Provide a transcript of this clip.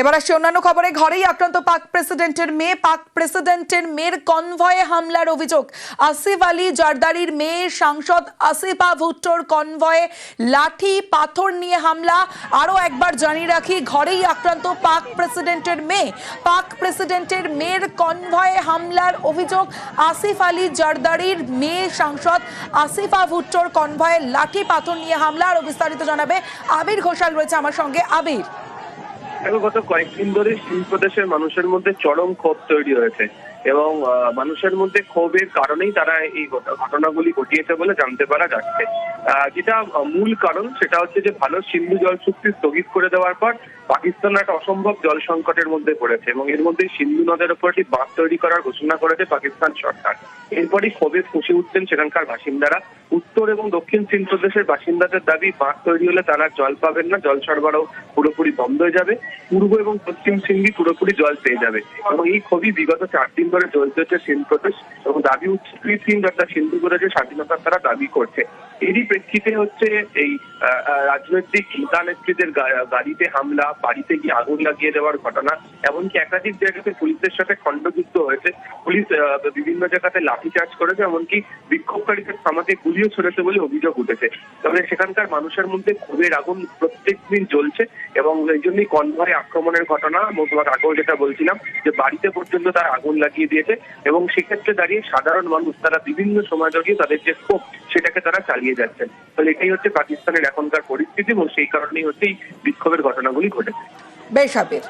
এবার আসছে অন্যান্য খবরে, ঘরেই আক্রান্ত পাক প্রেসিডেন্টের মেয়ে, পাক প্রেসিডেন্টের মেয়ের কনভয়ে হামলার অভিযোগ। আসিফ আলী জারদারির মেয়ে সাংসদ আসিফা ভুট্টোর কনভয়ে লাঠি, পাথর নিয়ে হামলা। আরও একবার জানিয়ে রাখি, ঘরেই আক্রান্ত পাক প্রেসিডেন্টের মেয়ে। পাক প্রেসিডেন্টের মেয়ের কনভয়ে হামলার অভিযোগ, আসিফ আলী জারদারির মেয়ে সাংসদ আসিফা ভুট্টোর কনভয়ে লাঠি, পাথর নিয়ে হামলা। আরও বিস্তারিত জানাবে আবির ঘোষাল রয়েছে আমার সঙ্গে। আবির। দেখো গত কয়েকদিন ধরে শিল্প দেশের মানুষের মধ্যে চরম ক্ষোভ তৈরি হয়েছে। এবং মানুষের মধ্যে ক্ষোভের কারণেই তারা এই ঘটনাগুলি ঘটিয়েছে বলে জানতে পারা যাচ্ছে। যেটা মূল কারণ সেটা হচ্ছে যে ভারত সিন্ধু জল চুক্তি স্থগিত করে দেওয়ার পর পাকিস্তান একটা অসম্ভব জল সংকটের মধ্যে পড়েছে এবং এর মধ্যে সিন্ধু নদের উপর একটি বাঁধ তৈরি করার ঘোষণা করেছে পাকিস্তান সরকার। এরপরই ক্ষোভে ফুসে উঠছেন সেখানকার বাসিন্দারা। উত্তর এবং দক্ষিণ চীন প্রদেশের বাসিন্দাদের দাবি, বাঁধ তৈরি হলে তারা জল পাবেন না, জল সরবরাহ পুরোপুরি বন্ধ হয়ে যাবে। পূর্ব এবং পশ্চিম সিন্ধি পুরোপুরি জল পেয়ে যাবে। এবং এই ক্ষোভই বিগত চার দিন চলতে হচ্ছে প্রদেশ এবং দাবি যাত্রা সিন্ধু প্রদেশের স্বাধীনতার তারা দাবি করছে। এরই প্রেক্ষিতে হচ্ছে এই রাজনৈতিক নেতা নেত্রীদের গাড়িতে হামলা, বাড়িতে গিয়ে আগুন লাগিয়ে দেওয়ার ঘটনা, এমনকি একাধিক জায়গাতে পুলিশের সাথে খণ্ডযুদ্ধ হয়েছে। পুলিশ বিভিন্ন জায়গাতে লাঠিচার্জ করেছে, এমনকি বিক্ষোভকারীদের থামাতে গুলিও ছড়েছে বলে অভিযোগ উঠেছে। তবে সেখানকার মানুষের মধ্যে ক্ষোভের আগুন প্রত্যেক দিন জ্বলছে এবং এই জন্যই কনভয় আক্রমণের ঘটনা আগেও যেটা বলছিলাম, যে বাড়িতে পর্যন্ত তার আগুন লাগিয়ে দেখিয়ে দিয়েছে এবং সেক্ষেত্রে দাঁড়িয়ে সাধারণ মানুষ, তারা বিভিন্ন সময় ধরে তাদের যে স্কোপ সেটাকে তারা চালিয়ে যাচ্ছেন। তাহলে এটাই হচ্ছে পাকিস্তানের এখনকার পরিস্থিতি এবং সেই কারণেই হচ্ছে এই বিক্ষোভের ঘটনাগুলি ঘটেছে। বেশ আবির